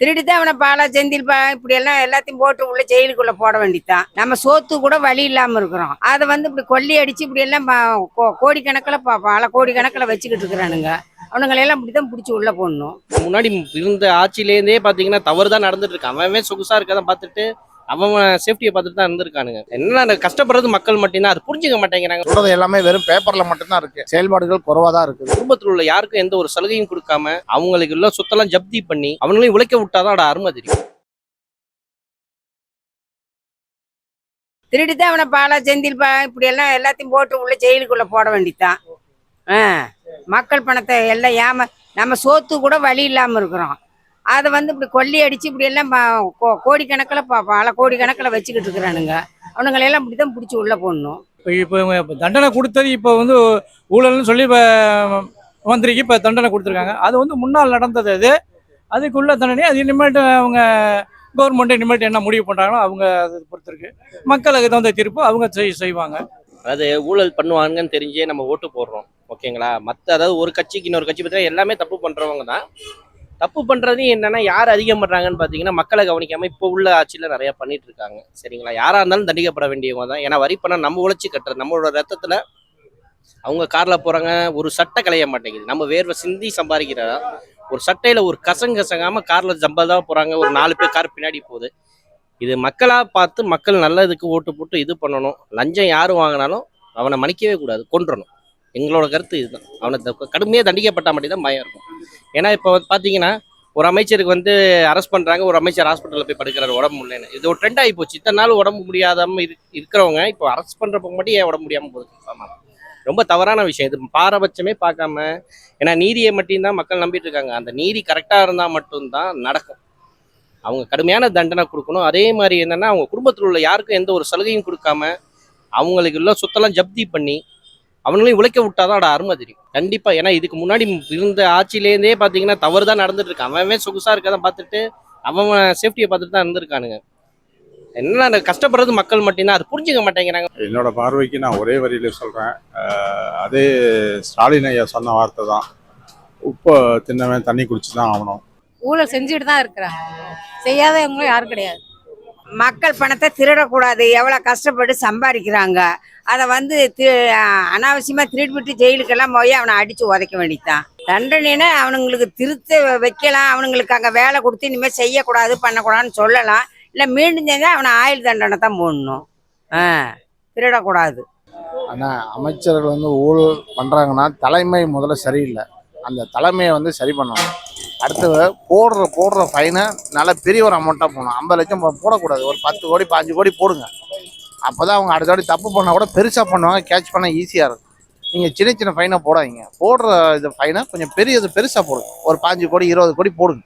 திருடிதான் அவனை பாலா செந்தில் பா இப்படி எல்லாம் எல்லாத்தையும் போட்டு உள்ள ஜெயிலுக்குள்ள போட வேண்டியதுதான் நம்ம சோத்து கூட வழி இல்லாம இருக்கிறோம். அதை வந்து இப்படி கொல்லி அடிச்சு இப்படி எல்லாம் பா- கோ- கோடிக்கணக்கில் பா- பல கோடிக்கணக்கில் வச்சுக்கிட்டு இருக்கிறானுங்க. அவனுங்களெல்லாம் இப்படி தான் பிடிச்சி உள்ள போடணும். முன்னாடி இருந்த ஆட்சியிலேருந்தே பார்த்தீங்கன்னா தவறு தான் நடந்துட்டு இருக்கு. அவன் சொகுசா இருக்கதான் பார்த்துட்டு அவன் சேஃப்டியை பார்த்துட்டு தான் இருந்திருக்கானுங்க. என்ன கஷ்டப்படுறது மக்கள் மட்டும்தான் அது புரிஞ்சுக்க மாட்டேங்கிறாங்க. சொல்றது எல்லாமே வெறும் பேப்பர்ல மட்டும்தான் இருக்கு. செயல்பாடுகள் குறைவா தான் இருக்குது. குடும்பத்தில் உள்ள யாருக்கும் எந்த ஒரு சலுகையும் கொடுக்காம அவங்களுக்கு உள்ள சொத்தெல்லாம் ஜப்தி பண்ணி அவங்களையும் உழைக்க விட்டாதான் அருமை தெரியும். திருடி தான் அவனை பாலா செந்தில் பா இப்படி எல்லாம் எல்லாத்தையும் போட்டு உள்ள ஜெயிலுக்குள்ள போட வேண்டியதுதான் ஆ மக்கள் பணத்தை எல்லாம் ஏம நம்ம சோத்து கூட வழி இல்லாம இருக்கிறோம். அதை வந்து இப்படி கொல்லி அடிச்சு இப்படி எல்லாம் கோடிக்கணக்கில் பா- பல கோடிக்கணக்கில் வச்சுக்கிட்டு இருக்கிறானுங்க. அவனுங்களெல்லாம் இப்படி தான் பிடிச்சி உள்ள போடணும். இப்போ இப்போ தண்டனை கொடுத்தது இப்போ வந்து ஊழல்னு சொல்லி இப்போ மந்திரிக்கு இப்போ தண்டனை கொடுத்துருக்காங்க. அது வந்து முன்னால் நடந்தது அது. அதுக்குள்ள தண்டனை அது இனிமேட்டு அவங்க கவர்மெண்ட் இனிமேட்டு என்ன முடிவு பண்ணுறாங்களோ அவங்க அதை பொறுத்திருக்கு. மக்களுக்கு தகுந்த தீர்ப்பு அவங்க செய் செய்வாங்க. அதாவது ஊழல் பண்ணுவாங்கன்னு தெரிஞ்சே நம்ம ஓட்டு போடுறோம். ஓகேங்களா? மற்ற அதாவது ஒரு கட்சிக்கு இன்னொரு கட்சி பார்த்தீங்கன்னா எல்லாமே தப்பு பண்றவங்க தான். தப்பு பண்றது என்னன்னா யார் அதிகம் பண்றாங்கன்னு பார்த்தீங்கன்னா மக்களை கவனிக்காம இப்போ உள்ள ஆட்சியில் நிறைய பண்ணிட்டு இருக்காங்க சரிங்களா? யாரா இருந்தாலும் தண்டிக்கப்பட வேண்டியவங்க தான். ஏன்னா வரி பணம் நம்ம உழைச்சி கட்டுறது நம்மளோட ரத்தத்துல அவங்க கார்ல போறாங்க ஒரு சட்டை களைய மாட்டேங்குது. நம்ம வேர்வை சிந்தி சம்பாதிக்கிறதா ஒரு சட்டையில ஒரு கசங்க கசங்காம கார்ல ஜம்பல் தான் போறாங்க. ஒரு நாலு பேர் கார் பின்னாடி போகுது. இது மக்களா பார்த்து மக்கள் நல்லதுக்கு ஓட்டு போட்டு இது பண்ணணும். லஞ்சம் யார் வாங்கினாலும் அவனை மன்னிக்கவே கூடாது. கொன்றணும். எங்களோட கருத்து இதுதான். அவனை கடுமையாக கடுமையா மட்டும்தான் தான் பயம் இருக்கும். ஏன்னா இப்போ வந்து பார்த்தீங்கன்னா ஒரு அமைச்சருக்கு வந்து அரெஸ்ட் பண்ணுறாங்க ஒரு அமைச்சர் ஹாஸ்பிட்டலில் போய் படுக்கிறார் உடம்பு முடியலன்னு. இது ஒரு ட்ரெண்ட் ஆகி போச்சு. இத்தனை நாள் உடம்பு முடியாதாம இரு இருக்கிறவங்க இப்போ அரெஸ்ட் பண்ணுறப்ப மட்டும் ஏன் உடம்பு முடியாமல் போகுது? ஆமா. ரொம்ப தவறான விஷயம். இது பாரபட்சமே பார்க்காம ஏன்னா நீதியை மட்டும்தான் மக்கள் நம்பிட்டு இருக்காங்க. அந்த நீதி கரெக்டாக இருந்தால் மட்டும்தான் நடக்கும். அவங்க கடுமையான தண்டனை கொடுக்கணும். அதே மாதிரி என்னென்னா அவங்க குடும்பத்தில் உள்ள யாருக்கும் எந்த ஒரு சலுகையும் கொடுக்காம அவங்களுக்கு உள்ள சொத்தெல்லாம் ஜப்தி பண்ணி அவங்களையும் உழைக்க விட்டாதான் அதோட அருமை தெரியும் கண்டிப்பா. ஏன்னா இதுக்கு முன்னாடி இருந்த ஆட்சியிலேருந்தே பார்த்தீங்கன்னா தவறு தான் நடந்துட்டு இருக்கு அவன் சொகுசா இருக்கதை பார்த்துட்டு அவன் சேஃப்டியை பார்த்துட்டு தான் இருந்திருக்கானுங்க. என்ன கஷ்டப்படுறது மக்கள் மட்டும்தான். அது புரிஞ்சுக்க மாட்டேங்கிறாங்க. என்னோட பார்வைக்கு நான் ஒரே வரியில சொல்றேன். அதே ஸ்டாலின் ஐயா சொன்ன வார்த்தை தான். உப்பு தின்னவன் தண்ணி குடிச்சு தான் ஆகணும். ஊழல் செஞ்சுட்டு தான் இருக்கிறாங்க செய்யாதவங்களும் யாரும் கிடையாது. மக்கள் பணத்தை திருடக்கூடாது. எவ்வளோ கஷ்டப்பட்டு சம்பாதிக்கிறாங்க. அதை வந்து தி- அனாவசியமா திருடிவிட்டு ஜெயிலுக்கெல்லாம் போய் அவனை அடித்து உதைக்க வேண்டியதான் தண்டனைனா அவனுங்களுக்கு திருத்த வைக்கலாம். அவனுங்களுக்கு அங்கே வேலை கொடுத்து இனிமேல் செய்யக்கூடாது பண்ணக்கூடாதுன்னு சொல்லலாம். இல்லை மீண்டும் செஞ்சால் அவனை ஆயுள் தண்டனை தான் போடணும். ஆ திருடக்கூடாது. ஆனால் அமைச்சர்கள் வந்து ஊழல் பண்ணுறாங்கன்னா தலைமை முதல்ல சரியில்லை. அந்த தலைமையை வந்து சரி பண்ணணும். அடுத்தது போடுற போடுற ஃபைனை நல்ல பெரிய ஒரு அமௌண்ட்டாக போகணும் ஐம்பது லட்சம் போடக்கூடாது. ஒரு பத்து கோடி பாஞ்சு கோடி போடுங்க. அப்போ தான் அவங்க அடுத்த வாட்டி தப்பு பண்ணால் கூட பெருசாக பண்ணுவாங்க கேட்ச் பண்ண ஈஸியாக இருக்கும். நீங்கள் சின்ன சின்ன ஃபைனை போடாதீங்க. போடுற இது ஃபைனை கொஞ்சம் பெரிய இது பெருசாக போடுங்க. ஒரு பாஞ்சு கோடி இருபது கோடி போடுங்க.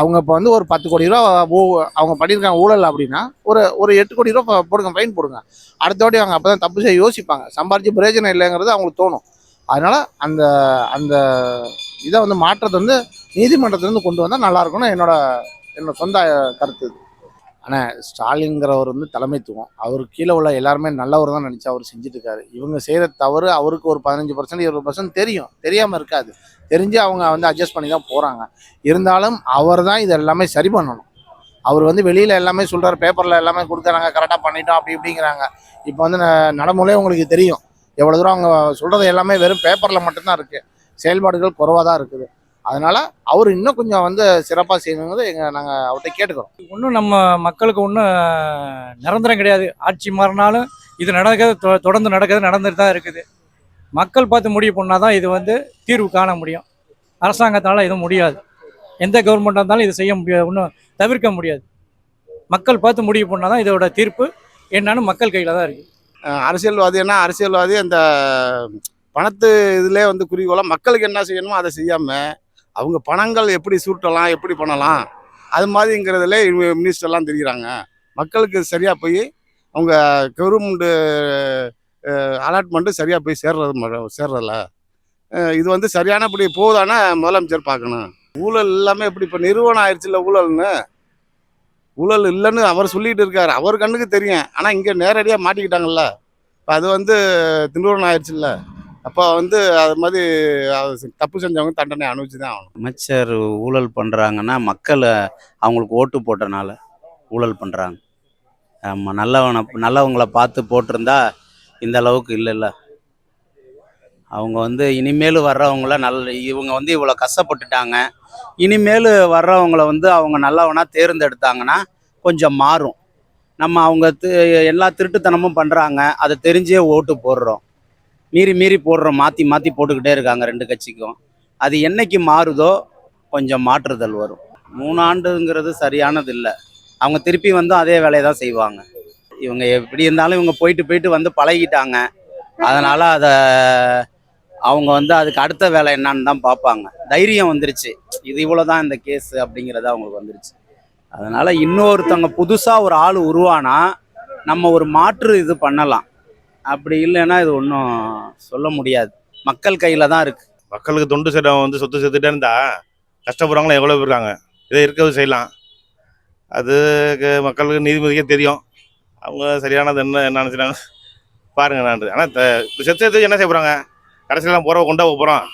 அவங்க இப்போ வந்து ஒரு பத்து கோடி ரூபா அவங்க பண்ணியிருக்காங்க ஊழல் அப்படின்னா ஒரு ஒரு எட்டு கோடி ரூபா போடுங்க ஃபைன் போடுங்க. அடுத்த அவங்க அப்போ தான் தப்பு செய்ய யோசிப்பாங்க. சம்பாரிச்சு பிரயோஜனம் இல்லைங்கிறது அவங்களுக்கு தோணும். அதனால் அந்த அந்த இதை வந்து மாற்றத்தை வந்து நீதிமன்றத்திலேருந்து கொண்டு வந்தால் நல்லாயிருக்கும்னு என்னோட என்னோட சொந்த கருத்து இது. ஆனால் ஸ்டாலின்கிறவர் வந்து தலைமைத்துவம். அவருக்கு கீழே உள்ள எல்லாருமே நல்லவர் தான் நினச்சி அவர் செஞ்சுட்டு இவங்க செய்கிற தவறு அவருக்கு ஒரு பதினஞ்சு பர்சன்ட் இருபது பர்சன்ட் தெரியும். தெரியாமல் இருக்காது. தெரிஞ்சு அவங்க வந்து அட்ஜஸ்ட் பண்ணி தான் போகிறாங்க இருந்தாலும் அவர் தான் இது எல்லாமே சரி பண்ணணும். அவர் வந்து வெளியில் எல்லாமே சொல்கிறார் பேப்பரில் எல்லாமே கொடுக்குறாங்க கரெக்டாக பண்ணிட்டோம் அப்படி இப்படிங்கிறாங்க. இப்போ வந்து ந- உங்களுக்கு தெரியும். எவ்வளோ தூரம் அவங்க சொல்கிறது எல்லாமே வெறும் பேப்பரில் மட்டும்தான் இருக்குது செயல்பாடுகள் குறைவாக தான் இருக்குது. அதனால் அவர் இன்னும் கொஞ்சம் வந்து சிறப்பாக செய்யணுங்கிறது எங்கள் நாங்கள் அவர்கிட்ட கேட்டுக்கிறோம். ஒன்றும் நம்ம மக்களுக்கு ஒன்றும் நிரந்தரம் கிடையாது. ஆட்சி மாறினாலும் இது நடக்கிறது தொடர்ந்து நடக்கிறது நடந்துட்டு தான் இருக்குது. மக்கள் பார்த்து முடிவு பண்ணால் தான் இது வந்து தீர்வு காண முடியும். அரசாங்கத்தால் எதுவும் முடியாது. எந்த கவர்மெண்ட்டாக இருந்தாலும் இது செய்ய முடியாது. ஒன்றும் தவிர்க்க முடியாது. மக்கள் பார்த்து முடிவு பண்ணால் தான் இதோட தீர்ப்பு என்னன்னு மக்கள் கையில் தான் இருக்குது அஹ் அரசியல்வாதின்னா அரசியல்வாதி அந்த பணத்து இதிலே வந்து குறிக்கோளாக மக்களுக்கு என்ன செய்யணுமோ அதை செய்யாமல் அவங்க பணங்கள் எப்படி சூட்டலாம் எப்படி பண்ணலாம் அது மாதிரிங்கிறதுல மினிஸ்டர்லாம் தெரிகிறாங்க மக்களுக்கு சரியாக போய் அவங்க கவர்மெண்ட்டு அலாட்மெண்ட்டு சரியாக போய் சேர்றது சேர்றதில்ல. இது வந்து சரியானபடி போகுதானா முதலமைச்சர் பார்க்கணும். ஊழல் எல்லாமே இப்படி இப்போ நிறுவனம் ஆயிடுச்சுல்ல ஊழல்னு? ஊழல் இல்லைன்னு அவர் சொல்லிட்டு இருக்காரு. அவர் கண்ணுக்கு தெரியும். ஆனால் இங்கே நேரடியாக மாட்டிக்கிட்டாங்கல்ல. இப்போ அது வந்து திண்டூரன் ஆயிடுச்சுல்ல அப்போ வந்து அது மாதிரி அது தப்பு செஞ்சவங்க தண்டனை அனுபவிச்சு தான் ஆகணும். அமைச்சர் ஊழல் பண்ணுறாங்கன்னா மக்களை அவங்களுக்கு ஓட்டு போட்டனால ஊழல் பண்ணுறாங்க ஆமாம் நல்லவனை நல்லவங்களை பார்த்து போட்டிருந்தா இந்த அளவுக்கு இல்லைல்ல. அவங்க வந்து இனிமேல் வர்றவங்கள நல்ல இவங்க வந்து இவ்வளோ கஷ்டப்பட்டுட்டாங்க. இனிமேல் வர்றவங்கள வந்து அவங்க நல்லவனாக தேர்ந்தெடுத்தாங்கன்னா கொஞ்சம் மாறும். நம்ம அவங்க தி- எல்லா திருட்டுத்தனமும் பண்ணுறாங்க அதை தெரிஞ்சே ஓட்டு போடுறோம். மீறி மீறி போடுறோம் மாற்றி மாற்றி போட்டுக்கிட்டே இருக்காங்க ரெண்டு கட்சிக்கும். அது என்னைக்கு மாறுதோ கொஞ்சம் மாற்றுதல் வரும். மூணு ஆண்டுங்கிறது சரியானது இல்லை அவங்க திருப்பி வந்து அதே வேலையை தான் செய்வாங்க. இவங்க எப்படி இருந்தாலும் இவங்க போயிட்டு போயிட்டு வந்து பழகிட்டாங்க. அதனால் அதை அவங்க வந்து அதுக்கு அடுத்த வேலை என்னன்னு தான் பார்ப்பாங்க. தைரியம் வந்துருச்சு. இது இவ்வளோ தான் இந்த கேஸ் அப்படிங்கிறது அவங்களுக்கு வந்துருச்சு. அதனால் இன்னொருத்தவங்க புதுசாக ஒரு ஆள் உருவானா நம்ம ஒரு மாற்று இது பண்ணலாம். அப்படி இல்லைன்னா இது ஒன்றும் சொல்ல முடியாது. மக்கள் கையில் தான் இருக்கு. மக்களுக்கு தொண்டு சட்டம் வந்து சொத்து சேர்த்துட்டே இருந்தா கஷ்டப்படுறவங்களும் எவ்வளோ பேர் இருக்காங்க. இதை இருக்கிறது செய்யலாம். அதுக்கு மக்களுக்கு நீதிமதிக்கே தெரியும். அவங்க சரியானது என்ன என்ன நினைச்சாங்க பாருங்க நான். ஆனால் செத்து சேர்த்து என்ன செய்ய போகிறாங்க கடைசியெல்லாம் போகிற கொண்டா போகிறோம்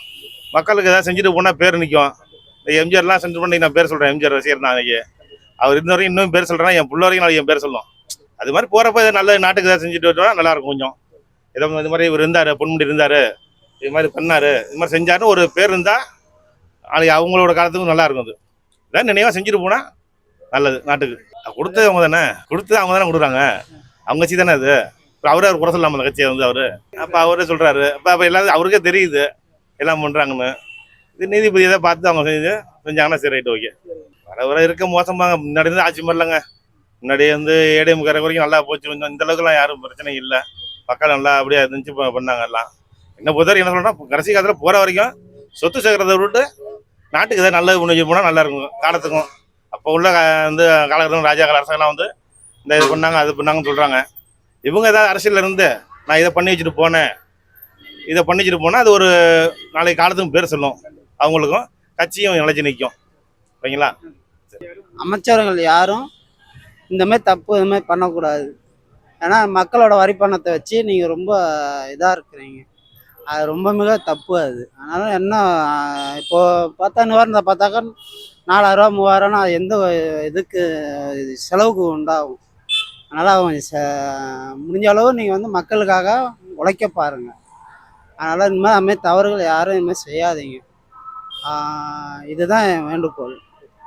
மக்களுக்கு ஏதாவது செஞ்சுட்டு போனால் பேர் நிற்கும் இந்த எம்ஜிஆர்லாம் செஞ்சு பண்ணி நான் பேர் சொல்கிறேன் எம்ஜிஆர் ரசிகர் தான் அவர் இருந்த வரைக்கும் இன்னும் பேர் சொல்கிறேன்னா என் பிள்ளை வரைக்கும் நாளைக்கு என் பேர் சொல்லுவோம் அது மாதிரி போகிறப்ப நல்ல நாட்டுக்கு ஏதாவது செஞ்சுட்டு வந்தோம்னா நல்லாயிருக்கும் கொஞ்சம். ஏதோ இது மாதிரி இவர் இருந்தார் பொன்முடி இருந்தார் இது மாதிரி பண்ணார் இது மாதிரி செஞ்சாருன்னு ஒரு பேர் இருந்தால் நாளைக்கு அவங்களோட காலத்துக்கும் நல்லாயிருக்கும் அது. இதான் நினைவாக செஞ்சுட்டு போனால் நல்லது நாட்டுக்கு. கொடுத்தது அவங்க தானே. கொடுத்தது அவங்க தானே கொடுக்குறாங்க. அவங்க கட்சி தானே அது. அப்புறம் அவரே அவர் குறை சொல்லாமல் அந்த கட்சியை வந்து அவர். அப்போ அவரே சொல்கிறாரு அப்போ அப்போ எல்லாரும் அவருக்கே தெரியுது எல்லாம் பண்ணுறாங்கன்னு இது நீதிபதி எதாவது பார்த்து அவங்க செஞ்சு செஞ்சாங்கன்னா சரி ரைட்டு ஓகே. வர வர இருக்க மோசமாக முன்னாடி இருந்து ஆட்சி மாதிரிலங்க முன்னாடி வந்து ஏடிஎம் கரை வரைக்கும் நல்லா போச்சு. கொஞ்சம் இந்த அளவுக்குலாம் யாரும் பிரச்சனை இல்லை. மக்கள் நல்லா அப்படியே இருந்துச்சு பண்ணாங்க எல்லாம். என்ன பொறுத்தவரைக்கும் என்ன சொல்றேன்னா கடைசி காலத்தில் போகிற வரைக்கும் சொத்து சேர்க்கறத விட்டு நாட்டுக்கு ஏதாவது நல்லது பண்ணி போனால் நல்லா இருக்கும். காலத்துக்கும். அப்போ உள்ள வந்து காலகட்டம் ராஜா கால அரசாங்கலாம் வந்து இந்த இது பண்ணாங்க அது பண்ணாங்கன்னு சொல்கிறாங்க இவங்க ஏதாவது அரசியலில் இருந்து நான் இதை பண்ணி வச்சுட்டு போனேன் இதை பண்ணி வச்சுட்டு போனால் அது ஒரு நாளைக்கு காலத்துக்கும் பேர் சொல்லும். அவங்களுக்கும் கட்சியும் நிலைச்சு நிற்கும் ஓகேங்களா? அமைச்சர்கள் யாரும் இந்தமாதிரி தப்பு இது மாதிரி பண்ணக்கூடாது. ஏன்னா மக்களோட வரி பணத்தை வச்சு நீங்கள் ரொம்ப இதாக இருக்கிறீங்க. அது ரொம்ப மிக தப்பு அது. அதனால் என்ன இப்போது பார்த்தா நிவாரணத்தை பார்த்தாக்கா நாலாயிரரூவா மூவாயிரம்னா அது எந்த இதுக்கு செலவுக்கு உண்டாகும். அதனால் அவங்க ச முடிஞ்ச அளவு நீங்கள் வந்து மக்களுக்காக உழைக்க பாருங்கள் அதனால் இனிமேல் அதுமாதிரி தவறுகள் யாரும் இனிமேல் செய்யாதீங்க. இதுதான் என் வேண்டுகோள்.